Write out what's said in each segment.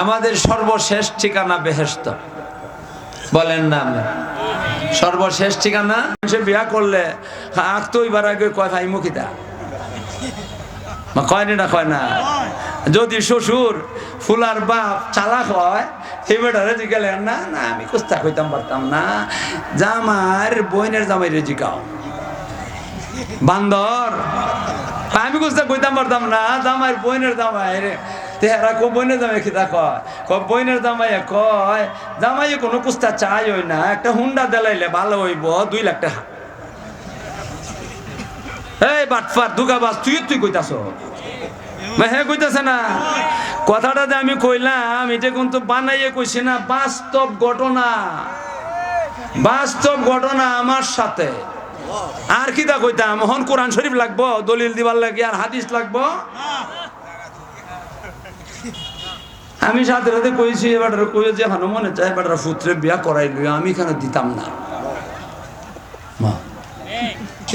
আমাদের সর্বশেষ ঠিকানা বেহেস্ত বলেন না সর্বশেষ ঠিকানা? সে বিয়া করলে আখ তো এবার আগে কয় ভাই মুখিতা? কয় না কয় না? যদি শ্বশুর ফুলার বাপ চালাক হয় সেই বেটারে জিজ্ঞালে না না, আমি কুস্তা কইতাম পারতাম না জামার বইনের জামাই রে জিগাও বান্দর, আমি কুস্তা কইতাম পারতাম না জামাই বইনের জামাই তেহারা কো বইনের জামাই খিতা কয়? ক বইনের কয় জামাই কোনো কুস্তা চাই হই না, একটা হুন্ডা দেলাইলে ভালো হইব, দুই লাখ টাকা। এই বাটফার দুগাবাস তুই তুই কইতাছ? হে কইতাছে না? কথাটা যে আমি কইলাম, এটা কিন্তু বানাইয়ে কইছি না, বাস্তব ঘটনা। বাস্তব ঘটনা আমার সাথে। আর কি তা কইতাম? হন কোরআন শরীফ লাগবো, দলিল দিবার লাগি, আর হাদিস লাগবো? আমি সাথে সাথে কইছি এবার কই যে, হানো, মনে চাই এবার পুত্রে বিয়া করাই লই আমি কেন দিতাম না?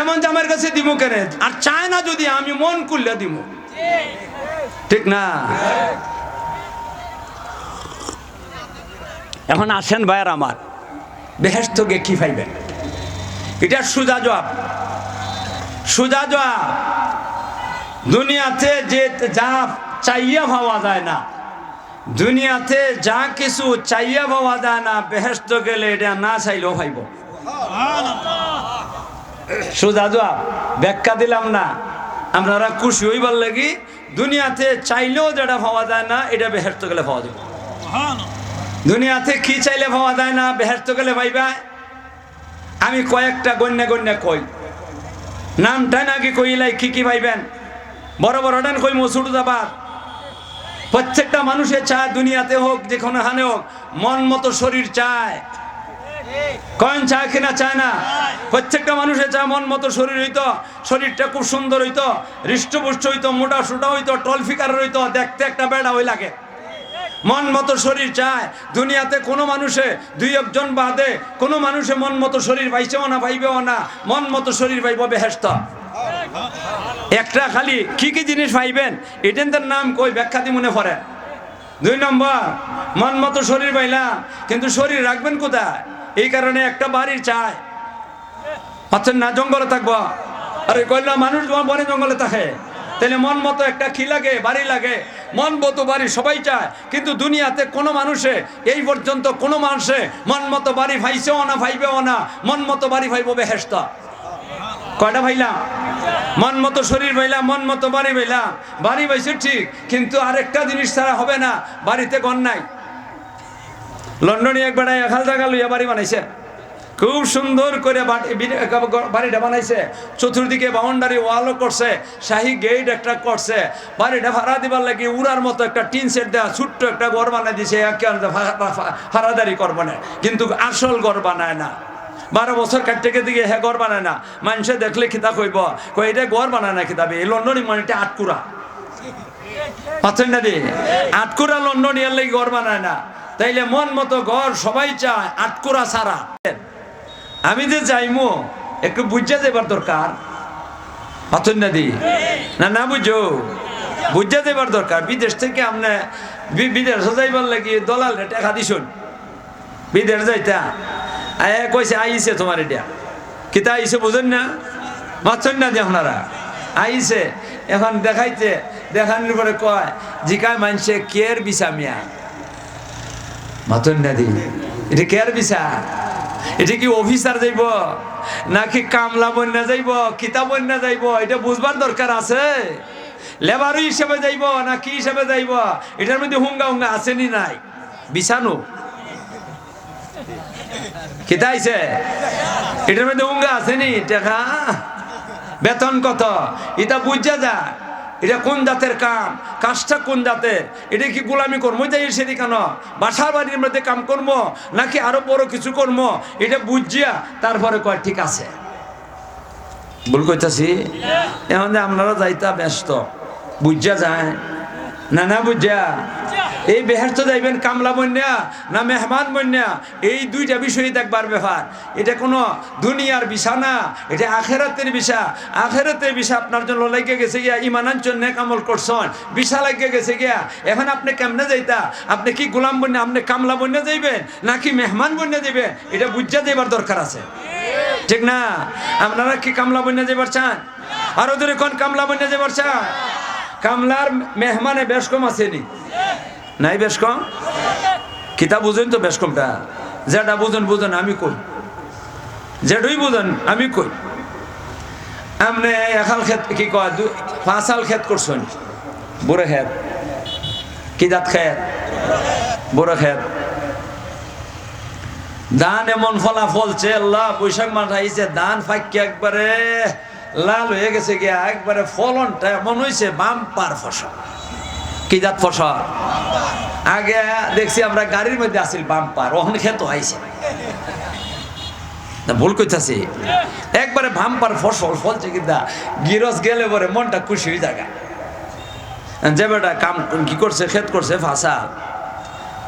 এমন যে আমার কাছে দিব কেন? আর চায় না যদি, আমি মন করলে দিব ঠিক না? এখন আসেন ভাইয়ার আমার। বেহেস্ত গে কি পাইবেন এটা সুজা জবাব। সুজা জবাব। দুনিয়াতে যে যা চাইয়া পাওয়া যায় না। দুনিয়াতে যা কিছু চাইয়া পাওয়া যায় না বেহেস্ত গেলে এটা না চাইলেও সোজা জবাব ব্যাখ্যা দিলাম না। আপনারা খুশি হইবার লাগি, দুনিয়াতে চাইলেও যেটা পাওয়া যায় না, এটা বেহেস্ত গেলে পাওয়া যাবে দুনিয়াতে কি চাইলে পাওয়া যায় না বেহেস্ত গেলে পাইবা আমি কয়েকটা গণ্যা গণ্যা কই। নামটা নাকি কইলাই, কি কি পাইবেন বড় বড় ডান কই মসুরদাবাদ প্রত্যেকটা মানুষের চায় দুনিয়াতে হোক, যে কোনো হানে হোক, মন মতো শরীর চায়। কয়েন চায় কিনা চায় না? প্রত্যেকটা মানুষের চায় মন মতো শরীর হইতো, শরীরটা খুব সুন্দর হইতো, হৃষ্টপুষ্ট হইতো, মোটা সোটা হইতো, টল ফিকার হইতো দেখতে একটা বেড়া হই লাগে। মন মতো শরীর চায়। দুনিয়াতে কোনো মানুষে দুই একজন বাদে, কোনো মানুষে মন মতো শরীর পাইছেও না, পাইবেও না, মন মতো শরীর পাইব বেহেস্ত একটা খালি, কি কি জিনিস পাইবেন এটেন্দার নাম কই? ব্যাখ্যাতি মনে পড়ে। দুই নম্বর, মন মতো শরীর পাইলাম কিন্তু শরীর রাখবেন কোথায়? এই কারণে একটা বাড়ির চায়। আচ্ছা না? জঙ্গলে থাকব। আরে কইলাম মানুষ তোমার বনে জঙ্গলে থাকে। তাহলে মন মতো একটা কি লাগে? বাড়ি লাগে। মন মতো বাড়ি সবাই চায়, কিন্তু দুনিয়াতে কোনো মানুষে, এই পর্যন্ত কোনো মানুষে মন মতো বাড়ি ফাইছেও না ফাইবেও না। মন মতো বাড়ি ফাইব বেহেস্ত কয়টা ভাইলাম মন মতো শরীর পাইলাম মন মতো বাড়ি পাইলাম বাড়ি পাইছে ঠিক, কিন্তু আরেকটা জিনিস ছাড়া হবে না, বাড়িতে গন নাই। লন্ডনে একবার বেড়ায় এক হাল জায়গা লইয়া বাড়ি বানাইছে। খুব সুন্দর করে বাড়িটা বানাইছে। চতুর্দিকে বাউন্ডারি ওয়ালও করছে, শাহী গেট একটা করছে। বাড়িটা ভাড়া দিবার লাগি উড়ার মতো একটা টিন সেট দেওয়া ছোট্ট একটা ঘর বানাই দিছে, একে ভাড়াদারি করব না। কিন্তু আসল ঘর বানায় না। বারো বছর কাটতে দিকে হ্যাঁ ঘর বানায় না। মানুষে দেখলে খিতা কইব। কই, এটা ঘর বানায় না খিতাবে এই লন্ডনী মানে এটা আটকুরা পাচ্ছেন না দি আটকুরা লন্ডন ইয়ার লাগি ঘর বানায় না। তাইলে মন মতো ঘর সবাই চায় আটকুরা সারা আমি যে যাইমু, একটু বুঝা যাবার দরকার। পাচ্ছেন না দি না না বুঝো। বুঝা যাবার দরকার। বিদেশ থেকে আপনি বিদেশ যাইবার লাগি দলাল টাকা দিছুন। বিদেশ যাইতা। আয় কইছে, আইছে তোমার এটা। কিতা আইছে বুঝেন না? মারছেন না যে আপনারা? আইছে। এখন দেখাইছে দেখানোর পরে কয়, জিকায় মানছে কেয়ার বিছা মিয়া? মাতন না দি। এটা কেয়ার বিছা এটা কি অফিসার যাইব? নাকি কামলা বন্যা যাইব? কিতাব বন্যা যাইব? এটা বুঝবার দরকার আছে? লেবারও হিসেবে যাইব, না কি হিসেবে যাইব? এটার মধ্যে হুঙ্গা হুঙ্গা আসেনি নাই? বিছানো কিতা এটার মধ্যে উঙ্গা আসেনি টাকা। বেতন কত? এটা বুঝা যা এটা কোন জাতের কাম? কাজটা কোন জাতের? এটা কি গোলামি কর্ম যাই সেদি কেন? বাসার বাড়ির মধ্যে কাম করব? নাকি আরও বড় কিছু করব? এটা বুঝিয়া তারপরে কয়, ঠিক আছে। ভুল কইতাছি? এখন আপনারা যাইতা ব্যস্ত। বুঝা যায়? না না বুঝা? এই বেহেস্ত যাইবেন কামলা বন্যা না মেহমান বন্যা, এই দুইটা বিষয়ই দেখবার ব্যাপার। এটা কোনো দুনিয়ার বিষা না, এটা আখেরাতের বিষা আখেরাতের বিষা আপনার জন্য লেগে গেছে গিয়া ইমানান জন্য কামল করছেন। বিষা লেগে গেছে গিয়া, এখন আপনি কেমনে যাইতা? আপনি কি গোলাম বন্যা, আপনি কামলা বন্যা যাইবেন নাকি মেহমান বন্যা যাইবেন? এটা বুঝা যাইবার দরকার আছে। ঠিক না? আপনারা কি কামলা বন্যা যাইবার চান? আরও দূরে কোন কামলা বন্যা যাইবার চান? কামলার মেহমানে বেশ কম আসেনি নাই বেশ কম? কিতা বুঝেন তো বেশ কমটা যেটা বুঝেন বুঝেন, আমি কই? যেটাই বুঝেন, আমি কই? আপনি একাল খেত, কি কয় পাঁচ সাল খেত করছেন? বুড়ো ক্ষেত কি জাত খেত? বুড়ো খেত। ধান এমন ফলা ফলছে, আল্লাহ বৈশাখ মাস আইছে, ধান ফাঁকি একবারে লাল হয়ে গেছে গিয়া, একবারে ফলনটা এমন হয়েছে বাম্পার ফসল। কি জাত ফসল? আগে দেখছি আমরা গাড়ির মধ্যে আসিল বাম্পার ওখানে খেত না, ভুল কইতাছি। একবারে বাম্পার ফসল ফলছে কিন্তু গিরস গেলে পরে মনটা খুশি হয়ে জায়গা যে বেটা কাম কি করছে, খেত করছে, ফাঁসা।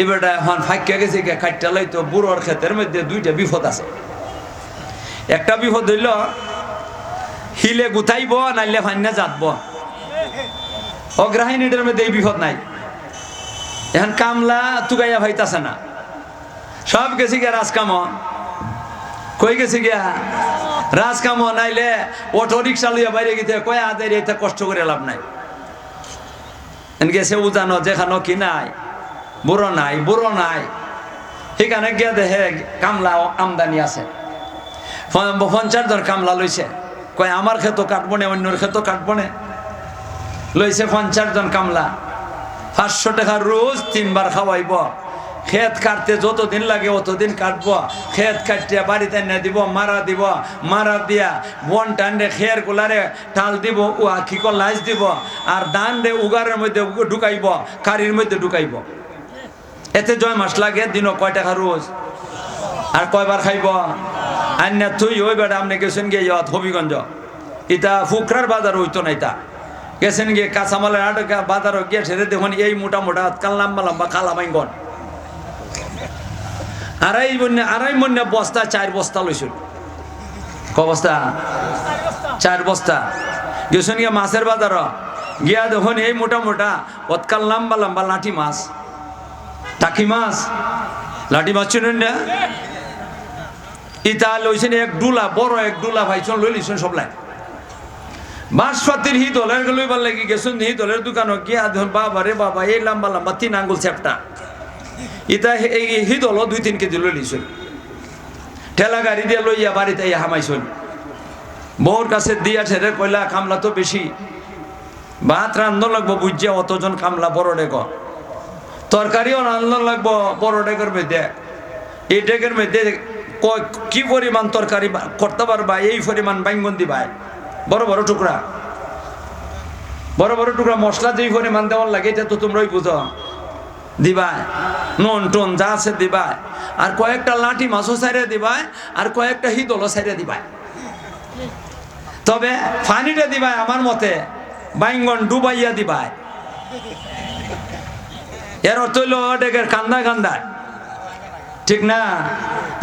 এবারটা এখন ফাঁকিয়া গেছে কাটটা লাইতো, বুড়োর ক্ষেতের মধ্যে দুইটা বিপদ আছে। একটা বিপদ হইল, হিলে গুতাইব, নাইলে ফান্না যাতব অগ্রাহিনীটার মধ্যে এই বিপদ নাই। এখন কামলা তুগাইয়া ভাইতাছে না। সব গেছি গিয়া রাজকাম। কই গেছি গিয়া? রাজকাম, নাইলে অটো রিক্সা লইয়া বাইরে গেছে কয় আদের এটা কষ্ট করে লাভ নাই। গেছে উজানো, যেখানো কি নাই, বুড়ো নাই বুড়ো নাই। সেখানে গিয়া দেখে কামলা আমদানি আছে। পঞ্চাশ জন কামলা লইছে। কয়, আমার ক্ষেত কাটবো না, অন্যর ক্ষেত কাটবো না। লইছে পঞ্চাশ জন কামলা। পাঁচশো টাকা রোজ তিনবার খাওয়াইব। ক্ষেত কাটতে যতদিন লাগে অতদিন কাটবো। ক্ষেত কাটিয়া বাড়িতে এনে দিব, মারা দিব, মারা দিয়া বন টান্ডে খের গুলারে টাল দিব ও আখি লাইচ দিব, আর দান রে উগারের মধ্যে ঢুকাইব, কারির মধ্যে ঢুকাইব। এতে জয় মাস লাগে, দিনও কয় টাকা রোজ? আর কয়বার খাইব? আন্যা তুই ওই বেড়া আপনি গেছেন গিয়ে হবিগঞ্জ। ইটা ফুকরার বাজার হইতো না ইটা গেছেন গিয়ে কাঁচামালের আটকা বাজারও গিয়ে ছেড়ে দেখুন, এই মোটা মোটা কাল লম্বা লম্বা কালা বাইঙ্গন আড়াই মনে আড়াই মনে বস্তা, চার বস্তা লইছিল ক বস্তা? চার বস্তা। গেছেন গিয়ে মাছের বাজার গিয়া দেখুন, এই মোটা মোটা অতকাল লম্বা লম্বা লাঠি মাছ। টাকি মাছ। লাঠি মাছ চিনেন না? ইতা লইছেন এক ডুলা, বড় এক ডুলা ভাইছন লই লিছেন সবলাই বাঁশপাতির হিদলের লইবার লাগি গেছেন হিদলের দোকানত গিয়া দেখুন বাবা রে বাবা, এই লম্বা লম্বা তিন আঙ্গুল চ্যাপটা। ইতা হে- এই হিদল দুই তিন কেজি লই লিছেন ঠেলা গাড়ি দিয়ে লইয়া বাড়িতে ইয়া হামাইছেন। বউর কাছে দিয়া ঠেরে কইলা, কামলা তো বেশি। ভাত রান্ধন লাগবো বুঝছে অতজন কামলা বড় ডেক। তরকারিও রান্ধন লাগবো বড় ডেকের মধ্যে। এই ডেকের মধ্যে ক- পরিমাণ তরকারি করতে পারবা? এই পরিমাণ বাইঙ্গন দিবাই বড় বড় টুকরা। বড় বড় টুকরা মশলা যেই মান দেওয়ার লাগে, এটা তো তোমরাই বুঝো। দিবাই। নুন, টুন, যা আছে দিবাই। আর কয়েকটা লাঠি মাছও সাইরে দিবাই, আর কয়েকটা হিদলও সাইরে দিবাই। তবে ফানিটা দিবাই আমার মতে, বাইঙ্গন ডুবাইয়া দিবাই। এর অর্থ হইল ডেকের কান্দা কান্দায় ঠিক না?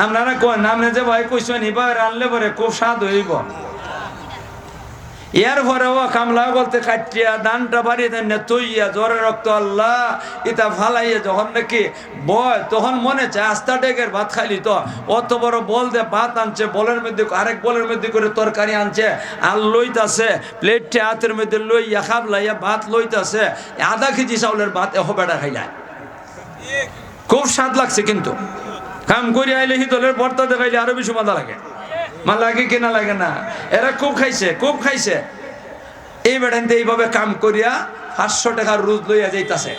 আপনারা কোন, আপনি যে ভাই কইছেন, এবার রানলে পরে খুব স্বাদ হইব। এর পরেও কামলা বলতে, কাটিয়া দানটা বাড়িয়ে দেন না তৈয়া জ্বরে রক্ত আল্লাহ, ইতা ফালাইয়া যখন নাকি বয়, তখন মনে চায়, আস্তা ডেকের ভাত খাইলি তো। অত বড় বল দে, ভাত আনছে, বলের মধ্যে, আরেক বলের মধ্যে করে তরকারি আনছে, আর লইতাছে প্লেটটা হাতের মধ্যে লইয়া খাবলাইয়া ভাত লইতাছে, আধা কেজি চাউলের ভাত এহ বেড়া খাইলায়। খুব স্বাদ লাগছে কিন্তু। কাম করে আইলে হিতলের ভর্তা দেখাইলে আরও বেশি মজা লাগে। মা লাগে কি না লাগে না? এরা খুব খাইছে খুব খাইছে। এই বেড়েন এইভাবে কাম করিয়া পাঁচশো টাকার রোজ লইয়া যাইতাছে।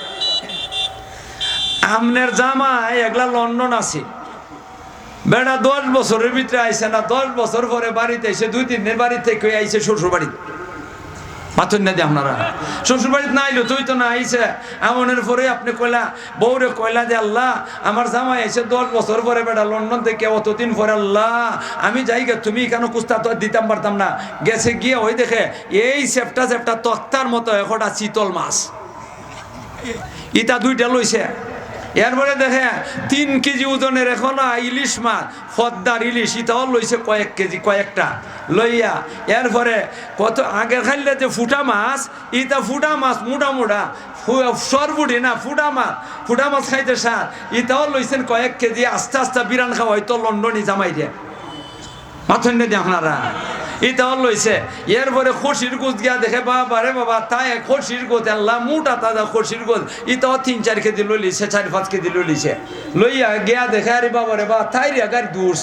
আমনের জামাই একলা লন্ডন আছে। বেড়া দশ বছরের ভিতরে আইসে না, দশ বছর পরে বাড়িতে এসে দুই তিন দিনের বাড়ি থেকে আইসে শ্বশুর বাড়িতে আপনারা? না আইলো, তুই তো না আপনি কইলা আমার দশ বছর পরে বেটা লন্ডন পরে আল্লাহ, আমি যাই গে তুমি কেন কুস্তা তো দিতাম পারতাম না? গেছে গিয়ে ওই দেখে, এই সেপটা সেপটা তক্তার মতো একটা চিতল মাছ। ইটা দুইটা লইছে। এরপরে দেখে, তিন কেজি ওজনের এখন ইলিশ মাছ, ফদ্দার ইলিশ, ইটাও লইছে কয়েক কেজি, কয়েকটা। লইয়া, এরপরে কত আগে খাইলে যে ফুটা মাছ, ইটা ফুটা মাছ মোটা মোটা সরবুড়ি না, ফুটা মাছ ফুটা মাছ খাইতে সার ইটাও লইছেন কয়েক কেজি, আস্তে আস্তে বিরান খাওয়া হয়তো লন্ডনই জামাই দিয়ে মাথন দিয়ে আপনারা ইটাও লইছে। এরপরে খসির গোছ গিয়া দেখে, বাবা রে বাবা, তাই খসির গোছ, আল্লাহ মোটা তাজা খসির গোছ। ইটাও তিন চার কেজি লই লিছে চার পাঁচ কেজি লই লিছে লইয়া গিয়া দেখে, আরে বাবা রে বাবা, তাই রে গাড়ি গোস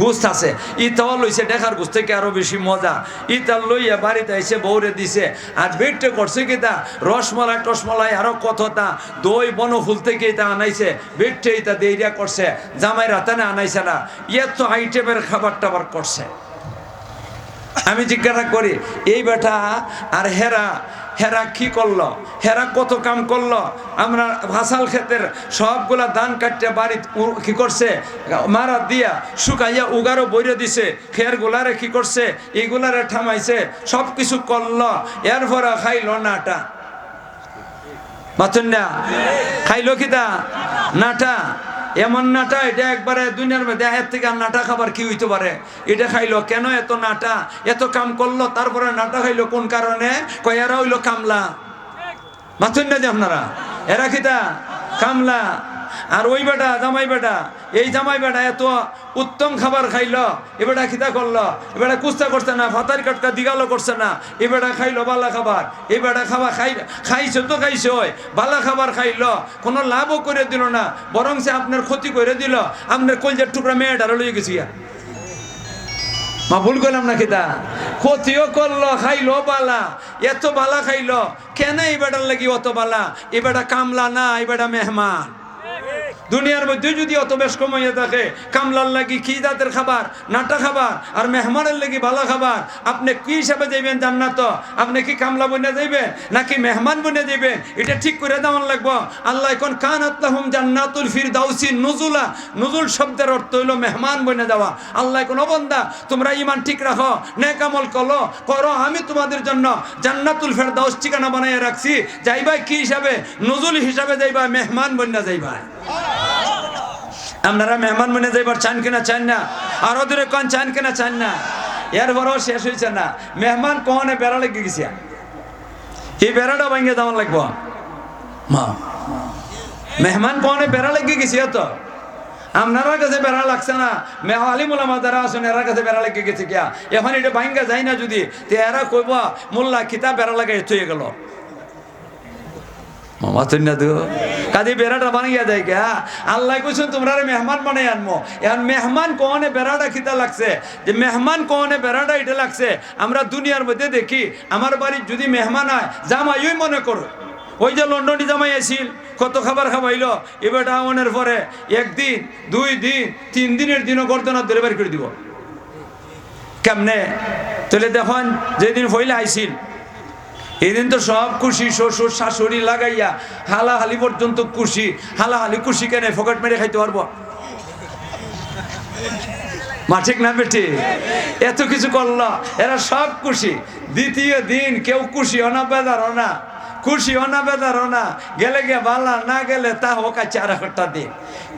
গোস্ত আছে। ইটাও লইছে, দেখার গোস থেকে আরও বেশি মজা। ইটা লইয়া বাড়িতে এসে বৌরে দিছে, আর বেটে করছে কি তা রসমলাই টসমলাই আরও কতটা? দই, বনফুল থেকে এটা আনাইছে, বেটে এটা দেইরা করছে, জামাই রাতানে আনাইছে না। এত আইটেমের খাবার টাবার করছে। আমি জিজ্ঞাসা করি, এই বেটা, আর হেরা হেরা কি করল? হেরা কত কাম করল? আমরা ভাসাল ক্ষেতের সবগুলা ধান কাটতে বাড়ি কি করছে? মারা দিয়া শুকাইয়া উগারও বইরে দিছে। খের গুলারে কি করছে? এইগুলারে ঠামাইছে। সব কিছু করল। এরপরে খাইলো নাটা। বাচন না খাইলো কিতা? নাটা? এমন নাটা, এটা একবারে দুনিয়ার মধ্যে এর থেকে আর নাটা খাবার কি হইতে পারে? এটা খাইলো কেন এত নাটা? এত কাম করল, তারপরে নাটা খাইলো কোন কারণে? কয়, এরা হইল কামলা। মাথুন না যে আপনারা? এরা খিতা কামলা। আর ওই বেটা, জামাই বেটা, এই জামাই বেটা এত উত্তম খাবার খাইল, এ বেটা খিতা করল, এ বেটা কুস্তা করছে না, ভাতার কাটকা দিগালো করছে না, এ বেটা খাইলো বালা খাবার এই বেটা খাবার খাই, খাইছে তো খাইছে ওই, বালা খাবার খাইল, কোনো লাভও করে দিল না বরং সে আপনার ক্ষতি করে দিল, আপনার কলজার টুকরা মেয়েটার লইয়ে গেছি মা, ভুল করলাম না খিতা ক্ষতিও করল, খাইলো বালা, এত বালা খাইলো, কেন এই বেটার লাগি অত বালা? এ বেটা কামলা না এই বেটা মেহমান। দুনিয়ার মধ্যে যদি অত বেশ কমাইয়া থাকে, কামলার লাগি কি জাতের খাবার, নাটা খাবার, আর মেহমানের লাগি ভালো খাবার, আপনি কি হিসাবে যাইবেন জান্নাত? আপনি কি কামলা বনে যাইবেন, নাকি মেহমান বনে যাইবেন? এটা ঠিক করে দেওয়ান লাগবো। আল্লাহ এখন কান আত্মাহুম জান্নাতুল ফির দাউসি নজুলা। নজুল শব্দের অর্থ হইল মেহমান বনে যাওয়া। আল্লাহ এখন অবন্দা তোমরা ইমান ঠিক রাখো নেকামল কলো করো আমি তোমাদের জন্য জান্নাতুল ফের দাউস ঠিকানা বানাইয়া রাখছি। যাইবাই কি হিসাবে? নজুল হিসাবে যাইবা মেহমান বন্যা যাইবা আপনারা মেহমান মনে যাইবার চান কিনা চান না। আরও দূরে কন, চান কিনা চান না। এরপরও শেষ হয়েছে না। মেহমান কখনে বেড়া লেগে গেছে? এই বেড়াটা ভাঙিয়ে দেওয়ার লাগবো? মা, মেহমান কখনে বেড়া লেগে গেছে তো? আপনার কাছে বেড়া লাগছে না। মেহ আলিমুলামা যারা আছেন, এরা কাছে বেড়া লেগে গেছে কিয়া? এখন এটা ভাঙ্গা যায় না যদি। তে এরা কইব, মোল্লা খিতা বেড়া লাগাই থয়ে গেল। খিতা লাগছে। যে মেহমান লাগছে। আমরা দুনিয়ার মধ্যে দেখি, আমার বাড়ির যদি মেহমান হয় জামাইই মনে করো। ওই যে লন্ডনে জামাই আসিল কত খাবার খাবাইলো এবার আমনের পরে একদিন, দুই দিন, তিন দিনের দিনও গর্দনা ধরে করে দিব। কেমনে? তাহলে দেখুন, যেদিন ফইলে আইসিল এদিন তো সব খুশি শ্বশুর, শাশুড়ি লাগাইয়া হালাহালি পর্যন্ত খুশি হালাহালি খুশি কেন ফকট মেরে খাইতে পারব? মা, ঠিক না বেটি? এত কিছু করল, এরা সব খুশি দ্বিতীয় দিন কেউ খুশি না বেদার না। খুশি না, বেদার না। গেলে গে বালা, না গেলে তা হোক চার একটা দিন।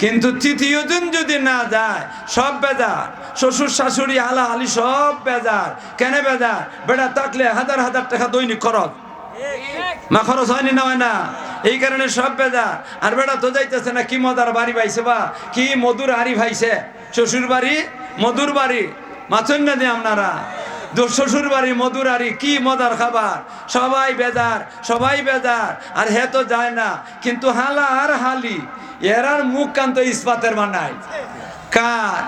কিন্তু তৃতীয় দিন যদি না যায়, সব বেজার। শ্বশুর, শাশুড়ি হালা হালি সব বেজার। কেন বেজার? বেড়া থাকলে হাজার হাজার টাকা দৈনিক খরচ। মা খরচ হয়নি না হয় না। এই কারণে সব বেজার। আর বেড়া তো যাইতেছে না, কি মজার বাড়ি পাইছে বা? কি মধুর হাড়ি ভাইছে? শ্বশুর বাড়ি মধুর বাড়ি মাথুন না দিয়ে আপনারা? শ্বশুর বাড়ি মধুর হাড়ি কি মজার খাবার? সবাই বেজার সবাই বেজার, আর হে তো যায় না। কিন্তু হালা আর হালি এরার মুখ কান্ত ইস্পাতের বানায়। কার?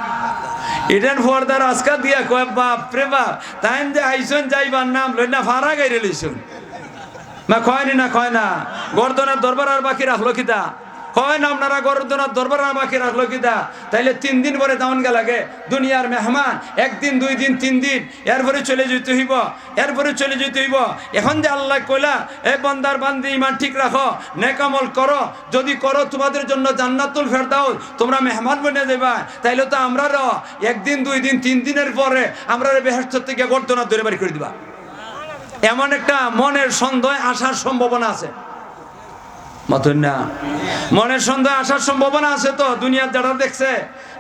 ইডেন ফর্দার আজকা দিয়া কয়, বাপ রে বাপ তাই যে আইসন যাইবার নাম লই না ফারা গাইরে লইছুন না কয়নি না, কয় না। গর্দনের দরবার আর বাকি রাখল কিতা? কয় না আপনারা গর্দনের দরবার আর বাকি রাখল কিতা তাইলে তিন দিন পরে দামন গে লাগে দুনিয়ার মেহমান। একদিন, দুই দিন, তিন দিন। এরপরে চলে যেতে হইব, এরপরে চলে যেতে হইব। এখন যে আল্লাহ কইলা, এ বন্দার বান্দি ইমান ঠিক রাখো নেকামল করো। যদি করো তোমাদের জন্য জান্নাতুল ফেরদাউস, তোমরা মেহমান বনে দেবা তাইলে তো আমরা র, একদিন, দুই দিন, তিন দিনের পরে আমরা বেহেস্ত থেকে গর্দনা ধরে বাড়ি করে দিবা। এমন একটা মনের সন্দেহ আসার সম্ভাবনা আছে। মতন না মনের সন্দেহ আসার সম্ভাবনা আছে তো? দুনিয়ার যারা দেখছে,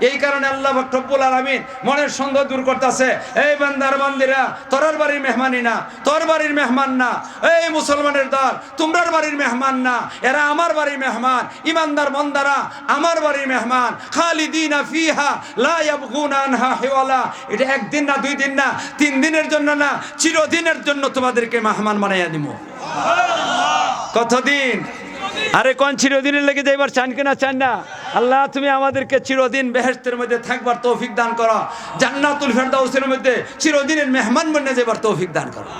এই কারণে আল্লাহ রব্বুল আলামিন মনের সন্দেহ দূর করতেছে। এই বান্দার বান্দিরা, তোরার বাড়ির মেহমানি না, তোর বাড়ির মেহমান না। এই মুসলমানের দল, তোমরার বাড়ির মেহমান না। এরা আমার বাড়ির মেহমান, ইমানদার বন্দারা আমার বাড়ির মেহমান। খালিদিনা ফিহা লা ইয়াবগুনা আনহা হিওয়ালা। এটা একদিন না, দুই দিন না, তিন দিনের জন্য না, চিরদিনের জন্য তোমাদেরকে মেহমান বানাইয়া দিব কতদিন? আরে কোন চিরদিনের লেগে যাইবার চান কিনা চান না? আল্লাহ, তুমি আমাদেরকে চিরদিন বেহেস্তের মধ্যে থাকবার তৌফিক দান করো। জান্নাতুল ফেরদাউসের মধ্যে চিরদিনের মেহমান বনে যাইবার তৌফিক দান করো।